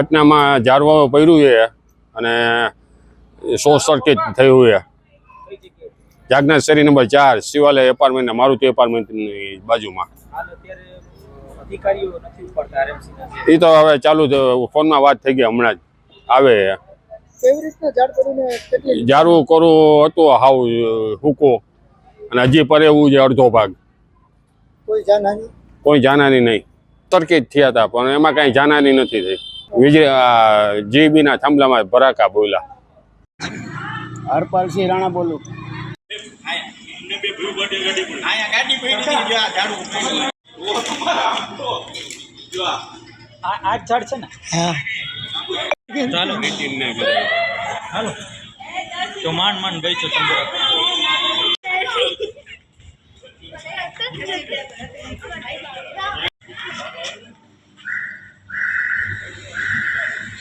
ઘટનામાં ઝાડવાઓ પડ્યું છે અને શોર્ટ સર્કિટ થયું છે. જાગનાથ શેરી નંબર ચાર શિવાલય એપાર્ટમેન્ટ મારુતિ એપાર્ટમેન્ટની બાજુમાં. એ તો હવે ચાલુ થયું ફોનમાં વાત થઈ ગઈ હમણાં જ. આવે ઝાડવું કરવું હતું હાવ હુકો. અને હજી પર એવું છે અડધો ભાગ. કોઈ જાનહાની? કોઈ જાનહાની નહીં. સર્કિટ થયા હતા પણ એમાં કાંઈ જાનહાની નથી થઈ. વીજળી જીબીના થાંભલામાં ભરાકા બોલ્યા. હરપાલસિંહ રાણા બોલું. આ ઝાડ છે ને? હા. હાલો તો માંડ માંડ ગઈ છો ચંદ્ર.